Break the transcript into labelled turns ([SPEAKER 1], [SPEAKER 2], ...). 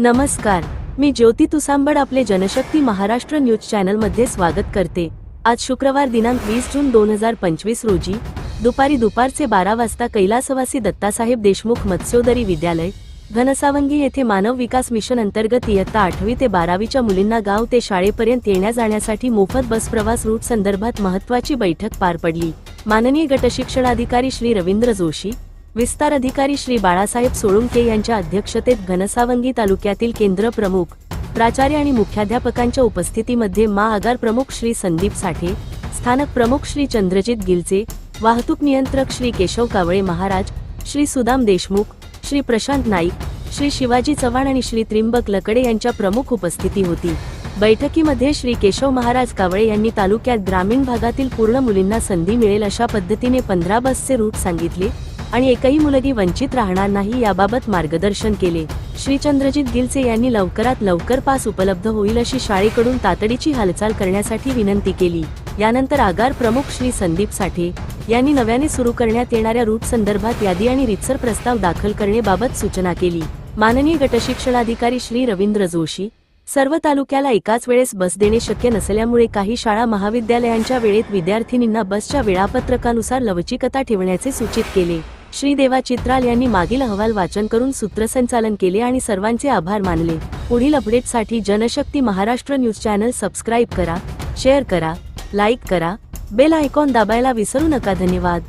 [SPEAKER 1] नमस्कार मी ज्योती तुसांबड आपले जनशक्ती महाराष्ट्र न्यूज चॅनलमध्ये स्वागत करते. आज शुक्रवार दिनांक वीस जून दोन हजार पंचवीस रोजी दुपारी दुपारचे बारा वाजता कैलासवासी दत्तासाहेब देशमुख मत्स्योदरी विद्यालय घनसावंगी येथे मानव विकास मिशन अंतर्गत इयत्ता आठवी ते बारावीच्या मुलींना गाव ते शाळेपर्यंत येण्या जाण्यासाठी मोफत बस प्रवास रूट संदर्भात महत्वाची बैठक पार पडली. माननीय गटशिक्षणाधिकारी श्री रवींद्र जोशी विस्तार अधिकारी श्री बाळासाहेब सोळुंके यांच्या अध्यक्षतेत घनसावंगी तालुक्यातील केंद्र प्रमुख प्राचार्य आणि मुख्याध्यापकांच्या उपस्थितीमध्ये मा आगार प्रमुख श्री संदीप साठे स्थानक प्रमुख श्री चंद्रजित गिलचे वाहतूक नियंत्रक श्री केशव कावळे महाराज श्री सुदाम देशमुख श्री प्रशांत नाईक श्री शिवाजी चव्हाण आणि श्री त्रिंबक लकडे यांच्या प्रमुख उपस्थिती होती. बैठकीमध्ये श्री केशव महाराज कावळे यांनी तालुक्यात ग्रामीण भागातील पूर्ण मुलींना संधी मिळेल अशा पद्धतीने पंधरा बसचे रूट सांगितले. आणि एकही मुलगी वंचित राहणार नाही याबाबत मार्गदर्शन केले. श्री चंद्रजित यांनी लवकरात लवकर पास उपलब्ध होईल अशी शाळेकडून तातडीची हालचाल करण्यासाठी विनंती केली. यानंतर आगार प्रमुख श्री संदीप साठे यांनी नव्याने सुरू करण्यात येणाऱ्या रूट संदर्भात यादी आणि रितसर प्रस्ताव दाखल करण्याबाबत सूचना केली. माननीय गटशिक्षणाधिकारी श्री रवींद्र जोशी सर्व तालुक्याला एकाच वेळेस बस देणे शक्य नसल्यामुळे काही शाळा महाविद्यालयांच्या वेळेत विद्यार्थिनींना बसच्या वेळापत्रकानुसार लवचिकता ठेवण्याचे सूचित केले. श्रीदेवा चित्राल यांनी मागील अहवाल वाचन करून सूत्रसंचालन केले आणि सर्वांचे आभार मानले. पुढील अपडेटसाठी Janshakti Maharashtra news channel subscribe करा शेअर करा लाईक करा बेल आयकॉन दाबायला विसरू नका. धन्यवाद.